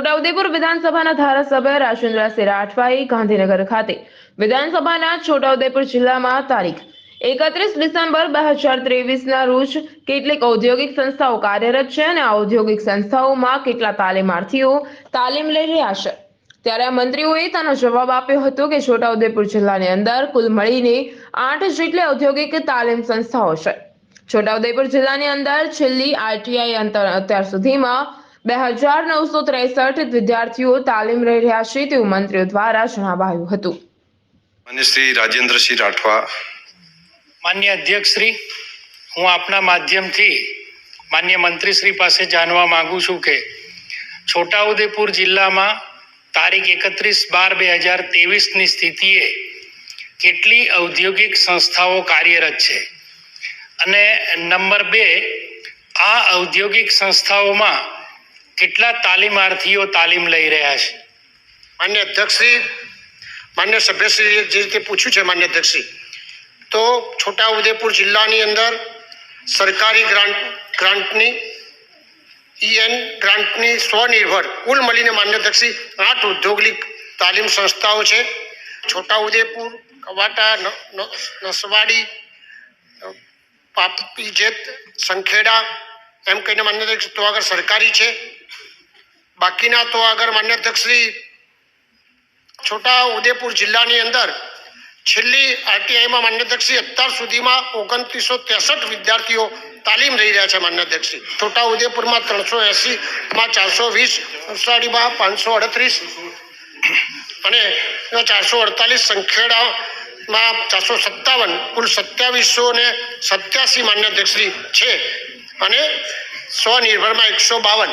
છોટાઉદેપુર વિધાનસભાના ધારાસભ્ય રાજેન્દ્રસિંહ રાઠવાએ ગાંધીનગર ખાતે વિધાનસભાના છોટાઉદેપુર જિલ્લામાં તારીખ એકત્રીસ ડિસેમ્બર બે હજાર ત્રેવીસના રોજ કેટલીક ઔદ્યોગિક સંસ્થાઓ કાર્યરત છે અને ઔદ્યોગિક સંસ્થાઓમાં કેટલા તાલીમાર્થીઓ તાલીમ લઈ રહ્યા છે? ત્યારે મંત્રીઓએ તેનો જવાબ આપ્યો હતો કે છોટાઉદેપુર જિલ્લાની અંદર કુલ મળીને આઠ જેટલી ઔદ્યોગિક તાલીમ સંસ્થાઓ છે. છોટાઉદેપુર જિલ્લાની અંદર છેલ્લી આરટીઆઈ અંતર અત્યાર સુધીમાં બે હજાર નવસો ત્રેસઠ વિદ્યાર્થીઓ તાલીમ લઈ રહ્યા છે તેવું મંત્રીઓ દ્વારા જણાવાયું હતું. માન્ય શ્રી રાજેન્દ્રસિંહ રાઠવા. માન્ય અધ્યક્ષશ્રી હું આપના માધ્યમથી માન્ય મંત્રી શ્રી પાસે જાણવા માંગુ છું કે છોટાઉદેપુર જિલ્લામાં તારીખ એકત્રીસ બાર બે હજાર ત્રેવીસની સ્થિતિએ કેટલી ઔદ્યોગિક સંસ્થાઓ કાર્યરત છે? અને નંબર બે આ ઔદ્યોગિક સંસ્થાઓમાં કેટલા તાલીમાર્થીઓ તાલીમ લઈ રહ્યા છે? માન્ય અધ્યક્ષશ્રી, માન્ય સભ્યશ્રીએ જે રીતે પૂછ્યું છે માન્ય અધ્યક્ષશ્રી, તો છોટાઉદેપુર જિલ્લાની અંદર સરકારી ગ્રાન્ટ, ગ્રાન્ટની, ઈએન ગ્રાન્ટની સ્વનિર્ભર, કુલ મળીને માન્ય અધ્યક્ષશ્રી આઠ ઉદ્યોગિક તાલીમ સંસ્થાઓ છે. છોટાઉદેપુર, કવાટા, ન- ન- નસવાડી પાપીજેત સંખેડા, એમ કહીને માન્ય અધ્યક્ષ તો આગળ સરકારી છે. બાકીના તો આગળ માન્ય અધ્યક્ષશ્રી છોટા ઉદેપુર જિલ્લાની અંદર છેલ્લી આરટીઆઈમાં માન્ય અધ્યક્ષશ્રી અત્યાર સુધીમાં ઓગણત્રીસો ત્રેસઠ વિદ્યાર્થીઓ તાલીમ લઈ રહ્યા છે માન્ય અધ્યક્ષશ્રી છોટા ઉદેપુરમાં ત્રણસો એંસીમાં ચારસો વીસ, નવસારીમાં પાંચસો અડત્રીસ અને ચારસો અડતાલીસ સંખેડામાં ચારસો સત્તાવન, કુલ સત્યાવીસો ને સત્યાસી માન્ય અધ્યક્ષશ્રી છે. અને સ્વનિર્ભરમાં એકસો બાવન